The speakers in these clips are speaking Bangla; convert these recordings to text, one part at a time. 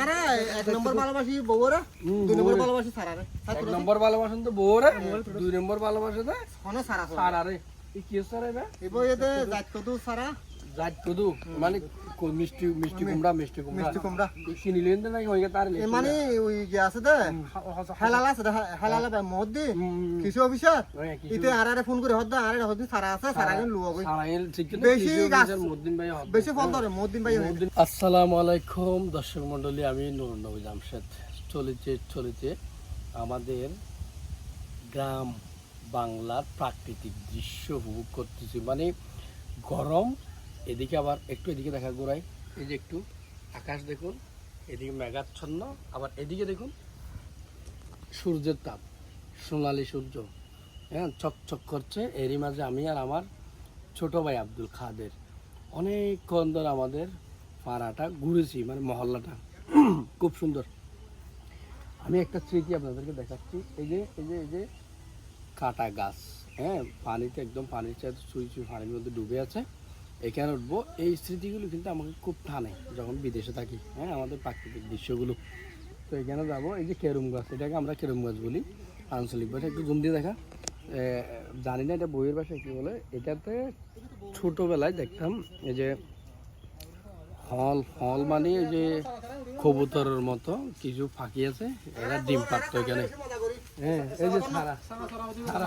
আরে এক নম্বর ভালোবাসি বউরে দুই নম্বর ভালোবাসি সারারে। এক নম্বর ভালোবাসেন তো বউরে দুই নম্বর ভালোবাসে সারা কি সারা এবার এতে জাত কত সারা। জাত কদু মানে মিষ্টি মিষ্টি কুমড়া মিষ্টি কুমড়া। মিষ্টি কুমড়া। লেন তার মানে ওই যে আছে দে হেলাল আছে দে হেলাল মদ দি কিছু অফিসার। ইতে আর আরে ফোন করে হদ দে আরে হদ সারা আছে সারা কিন্তু লুয়া গই সারা এল ঠিক বেশি গাছ- মদ্দিন ভাই বেশি ফল ধরে মদ ভাই আসসালামু আলাইকুম দর্শক মন্ডলী আমি নুর নবী জামশেদ। চলেছে চলেছে আমাদের গ্রাম বাংলার প্রাকৃতিক দৃশ্য উপভোগ করতেছি। মানে গরম এদিকে আবার একটু এদিকে দেখা গোড়াই এই যে একটু আকাশ দেখুন, এদিকে মেঘাচ্ছন্ন, আবার এদিকে দেখুন সূর্যের তাপ, সোনালি সূর্য। হ্যাঁ চকচক করছে। এরই মাঝে আমি আর আমার ছোট ভাই আব্দুল খাদের অনেকক্ষণ ধরে আমাদের পাড়াটা ঘুরেছি মানে মহল্লাটা। খুব সুন্দর। আমি একটা স্মৃতি আপনাদেরকে দেখাচ্ছি। এই যে এই যে এই যে কাটা গাছ। হ্যাঁ পানিতে একদম পানির চাইতে চুই চুই পানির মধ্যে ডুবে আছে। এখানে উঠবো। এই স্মৃতিগুলো কিন্তু আমাকে খুব টানে যখন বিদেশে থাকি। হ্যাঁ আমাদের প্রাকৃতিক দৃশ্যগুলো। তো এখানে যাব, এই যে কেরুম গাছ, এটাকে আমরা কেরুম গাছ বলি, আঞ্চলিক ভাষা একটু জুম দিয়ে দেখা। জানি না এটা বইয়ের ভাষায় কী বলে। এটাতে ছোটোবেলায় দেখতাম, এই যে হল হল মানে এই যে কবুতরের মতো কিছু ফাঁকি আছে, এরা ডিম পারতো এখানে। হ্যাঁ এই যে সারা। সারা।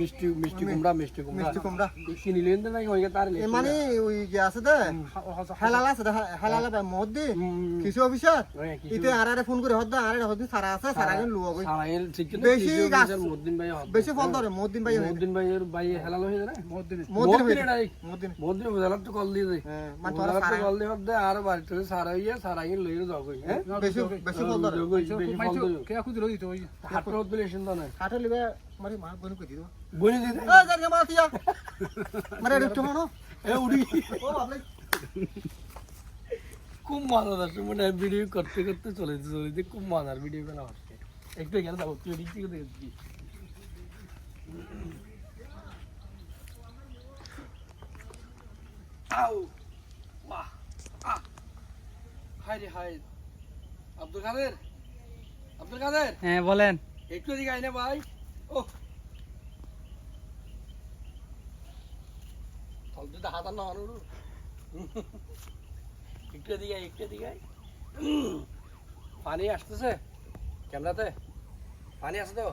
মিষ্টি মিষ্টি কুমড়া মিষ্টি কুমড়া। মিষ্টি কুমড়া। কিনি লেন দে নাকি ওইকে তার মানে ওই যে আছে দে হেলাল আছে দে হেলাল মদ দি কিছু অফিসার। ইতে আর আরে ফোন করে হদ দে আরে সারা আছে সারা কিন্তু লুয়া গই সারা এল ঠিক না বেশি গাছ- মদ্দিন ভাই বেশি ফল ধরে মদ দিন ভাই মদ্দিন ভাইয়ের ভাই হেলাল হয়ে যায় মদ দিন মদ্দিন নাই মদ দিন মদ্দিন তো কল দিয়ে দেয়। হ্যাঁ মানে তোরা সারা কল দিয়ে হদ আর বাড়িতে সারা ইয়ে সারা ইয়ে লইয়ে যাও কই হ্যাঁ? বেশি বেশি ফল ধরে। বেশি ফল দিও কে খুদিল দিত ওই হাটর হদ দিলে তো না? কাঠে লিবে এ উড়ি। খুব মজা আসছে মানে ভিডিও করতে করতে চলে যেতে চলে যেতে খুব মজার ভিডিও করা হচ্ছে একটু এখানে যাব তুই এদিক থেকে দেখছি আউ বাহ আহ। হাই রে হাই আব্দুল কাদের? আব্দুল কাদের? হ্যাঁ বলেন। একটু এদিকে আয় না ভাই। একটু পানি আসতেছে পানি তো?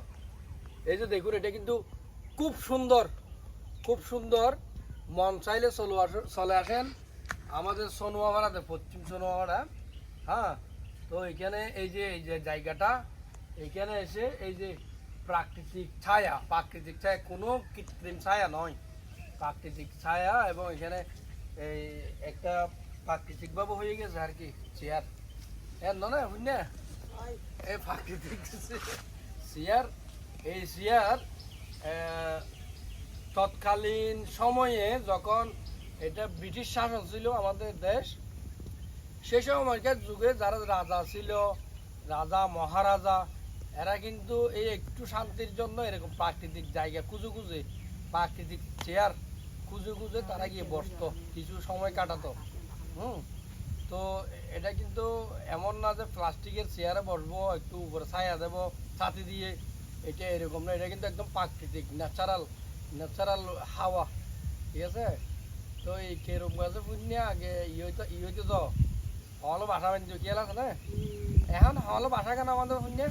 এই যে দেখুন, এটা কিন্তু খুব সুন্দর খুব সুন্দর। মন চাইলে চলে চলে আসেন আমাদের সোনোয়াপাড়াতে পশ্চিম সোনোয়াপাড়া হ্যাঁ তো এখানে এই যে এই যে জায়গাটা, এখানে এসে এই যে প্রাকৃতিক ছায়া প্রাকৃতিক ছায়া কোনো কৃত্রিম ছায়া নয়। প্রাকৃতিক ছায়া এবং এখানে এই একটা প্রাকৃতিকভাবে হয়ে গেছে আর কি চেয়ার। এর নয় বুঝলে এই প্রাকৃতিক চেয়ার এই চেয়ার তৎকালীন সময়ে যখন এটা ব্রিটিশ শাসন ছিল আমাদের দেশ সেই সময়কার যুগে যারা রাজা ছিল রাজা মহারাজা এরা কিন্তু এই একটু শান্তির জন্য এরকম প্রাকৃতিক জায়গা খুঁজে খুঁজে, প্রাকৃতিক চেয়ার খুঁজে খুঁজে তারা গিয়ে বসতো, কিছু সময় কাটাতো। হুম? তো এটা কিন্তু এমন না যে প্লাস্টিকের চেয়ারে বসবো, একটু উপরে ছায়া দেবো, ছাতি দিয়ে, এটা এরকম না, এটা কিন্তু একদম প্রাকৃতিক ন্যাচারাল ন্যাচারাল হাওয়া, ঠিক আছে? তো এই কেরম গাছে পুণ্যা, আগে ই হইতো ই তো, হলো বাসা বানিয়ে কি আছে না? এখন হলো বাসা কেন আমাদের পুণ্যা?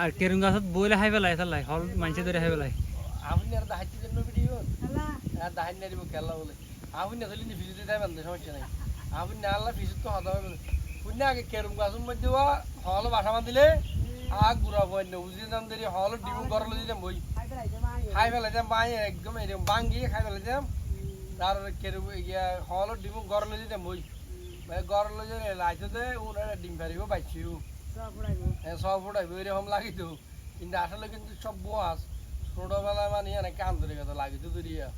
আর কেরুম গাছত বইলে খাই পেলাই চালাই হল মানুষে ধরে খাই পেলাই আপনি আর দাহাইতে জন্য ভিডিও আর দাহাই না দিব খেলা বলে। আপনি নি ভিডিওতে যাবেন সমস্যা নাই। আপনি না আল্লাহ ভিডিও তো হতে হবে পুণ্যা আগে কেরম গাছের মধ্যে হলো বাসা বাঁধিলে আগ ঘুরা বই না বুঝিয়ে দাম দেরি হলো ডিমু গরলে দিতাম বই। খাই ফেলাই যাম বাই একদম এরকম বাঙ্গিয়ে খাই ফেলাই যাম তার কেরম ইয়া হলো ডিমু গরলে দিতাম বই। গরলে যে লাইতে ওরা ডিম ফারিব পাইছিও। হ্যাঁ সব ফুটাইব এরকম লাগিত কিন্তু আসলে কিন্তু সব বোয়াস ছোটবেলায় মানে অনেক আন্তরিকতা লাগিত দূরিয়া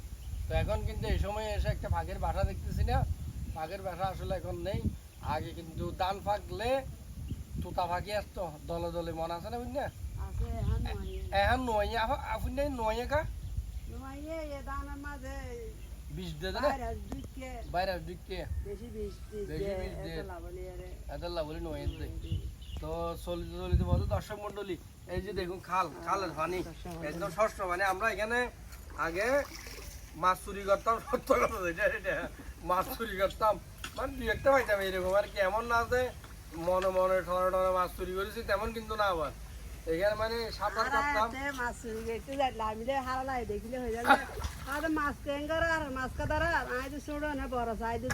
তো এখন কিন্তু এই সময় এসে একটা ফাঁকের বাসা দেখতেছি না। ফাঁকের বাসা আসলে এখন নেই। আগে কিন্তু দান ফাঁকলে তুতা ফাঁকি আসতো। দলে দলে মন আছে না বুঝলি? এখন নয় এখন নয় আপনি নয় কা? নয় এ দানের মাঝে বিষ বাইরে বেশি বিষ এদাল্লা বলে নয় তো চলিতে চলিতে বলতো দর্শক মন্ডলী এই যে দেখুন খাল খালের পানি একদম ষষ্ঠ মানে আমরা এখানে আগে মাছ চুরি করতাম সত্য কথা এটা এটা মাছ চুরি করতাম মানে দু একটা পাইতাম এরকম আর কি এমন না যে মনে মনে ঠনে ঠনে মাছ চুরি করেছি তেমন কিন্তু না আবার এখানে মানে সাঁতার কাটতাম মাছ আমি হারালাই দেখিলে হয়ে যাবে। আর মাছ আর মাছ আই তো ছোট না বড় দে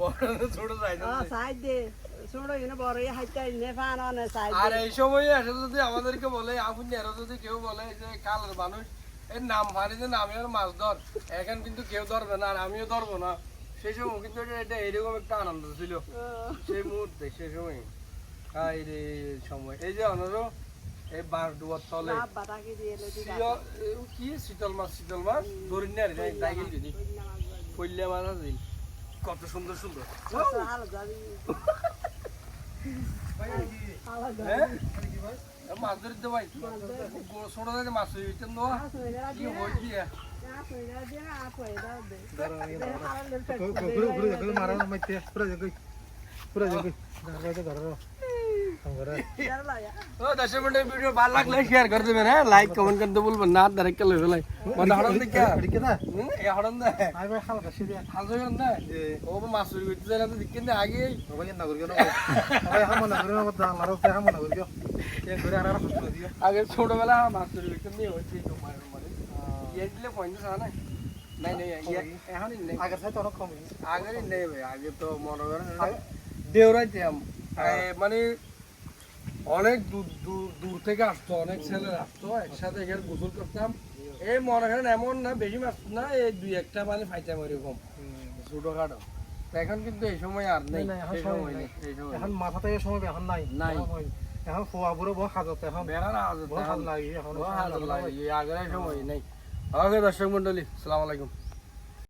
বড় ছোট যাই ও সাইড দে ছোট এনে বড় হাইতে নে ফান অনে সাইড আর এই সময় এসে যদি আমাদেরকে বলে আপনি এরা যদি কেউ বলে যে কালের মানুষ এর নাম ভারি যে নামে আর মাছ ধর। এখন কিন্তু কেউ ধরবে না আর আমিও ধরবো না। সেই সময় কিন্তু এটা এরকম একটা আনন্দ ছিল। সেই মুহূর্তে সেই সময়। রে সময় এই যে অনর এই তলে কি শীতল মাছ শীতল মাছ ধরি না রে দাইগিল যদি কইলা মাছ আছে কত সুন্দর সুন্দর হ্যাঁ মাছ ধরতে ভাই ছোট থেকে মাছ ধরি হইতেন না কি মারা মাইতে পুরা পুরা ঘরে ঘরে ও দর্শক মন্ডলী ভিডিও ভালো লাগলে শেয়ার করে দেবেন হ্যাঁ? লাইক কমেন্ট করতে বলবেন না ডাইরেক্ট লই ফেলাই মানে হড়ন না। হুম এ হড়ন দে। আই ভাই খালা কাছে দিয়া হাজো গন দে ও মাছ চুরি করতে যায় না তো দিকে আগে। ভাই না করিও না ভাই হামো না করিও না কথা মারো তে হামো না করিও। এ ঘরে আর আর কষ্ট দিও? আগে ছোটবেলা মাছ চুরি করতে নিয়ে হচ্ছে তো মায়ের ইয়ে দিলে পয়েন্ট আছে না? নাই নাই এখন নেই। আগের সাথে অনেক কম আগে নেই ভাই আগে তো করেন দেওরাইতাম মানে অনেক দূর দূর থেকে আসতো অনেক ছেলে আসতো একসাথে এখানে গোসল করতাম। এই মনে করেন এমন না বেশি মাছ না এই দুই একটা মানে পাইতাম এরকম ছোটখাটো। এখন কিন্তু এই সময় আর নেই এখন সেই সময় সময় নেই। নেই সময় এখন নাই। নাই। এখন ফোয়া বুড়ো বড় হাজত এখন বেড়ার আজ বড় হাজ লাগে এখন আগের সময় নেই। ওকে দর্শক মন্ডলী সালাম আলাইকুম।